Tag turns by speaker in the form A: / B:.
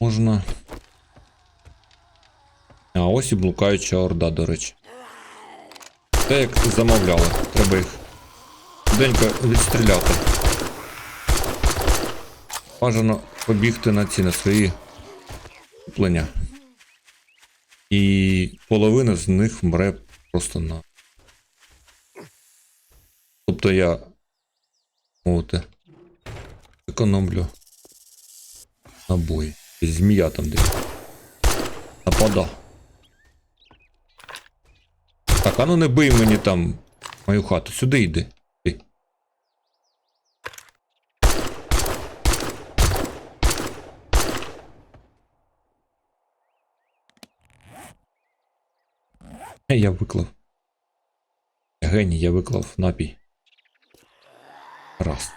A: Можна. А ось і блукаюча орда, до речі. Те, як замовляли. Треба їх денько відстріляти. Бажано побігти на ці на свої куплення. І половина з них вмре просто на. Тобто я. Мовити. Економлю. Набої. Змія там десь. Напада. Так, а ну не бий мені там мою хату. Сюди йди. Ти. Е, Я виклав. Геній, я виклав напій. Раз.